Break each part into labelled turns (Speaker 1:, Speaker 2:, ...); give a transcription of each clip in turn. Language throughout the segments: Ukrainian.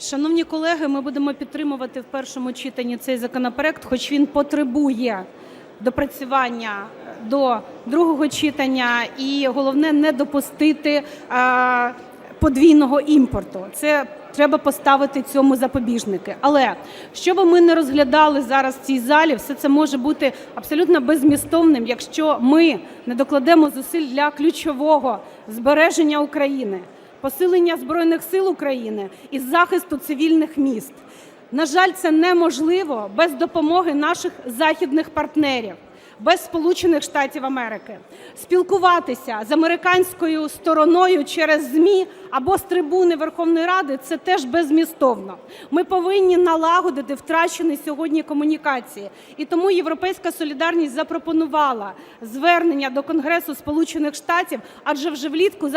Speaker 1: Шановні колеги, ми будемо підтримувати в першому читанні цей законопроект, хоч він потребує допрацювання до другого читання, і головне не допустити е, подвійного імпорту. Це треба поставити цьому запобіжники. Але що би ми не розглядали зараз в цій залі, все це може бути абсолютно безмістовним, якщо ми не докладемо зусиль для ключового збереження України посилення Збройних сил України і захисту цивільних міст. На жаль, це неможливо без допомоги наших західних партнерів, без Сполучених Штатів Америки. Спілкуватися з американською стороною через ЗМІ або з трибуни Верховної Ради це теж безмістовно. Ми повинні налагодити втрачені сьогодні комунікації. І тому Європейська солідарність запропонувала звернення до Конгресу Сполучених Штатів, адже вже влітку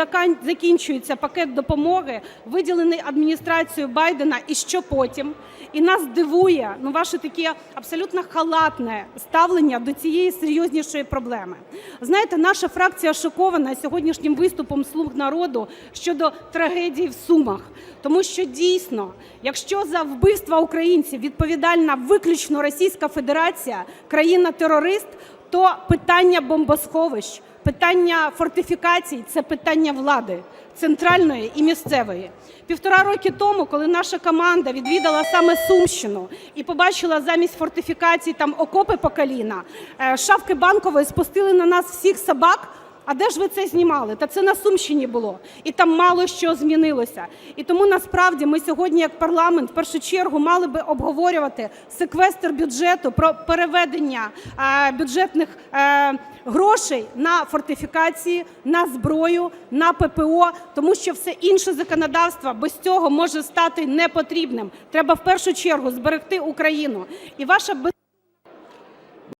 Speaker 1: закінчується пакет допомоги, виділений адміністрацією Байдена. І що потім? І нас дивує ну ваше таке абсолютно халатне ставлення до цієї серйознішої проблеми. Знаєте, наша фракція шокована сьогоднішнім виступом слуг народу щодо трагедії в Сумах, тому що дійсно, якщо за вбивства українців відповідальна виключно Російська Федерація, країна-терорист, то питання бомбосховищ, питання фортифікацій це питання влади центральної і місцевої. Півтора роки тому, коли наша команда відвідала саме Сумщину і побачила замість фортифікацій там окопи по коліна, е, шавки банкової спустили на нас всіх собак. А де ж ви це знімали? Та це на Сумщині було, і там мало що змінилося. І тому насправді ми сьогодні, як парламент, в першу чергу мали би обговорювати секвестр бюджету про переведення е, бюджетних е, грошей на фортифікації, на зброю, на ППО, тому що все інше законодавство без цього може стати непотрібним. Треба в першу чергу зберегти Україну. І ваша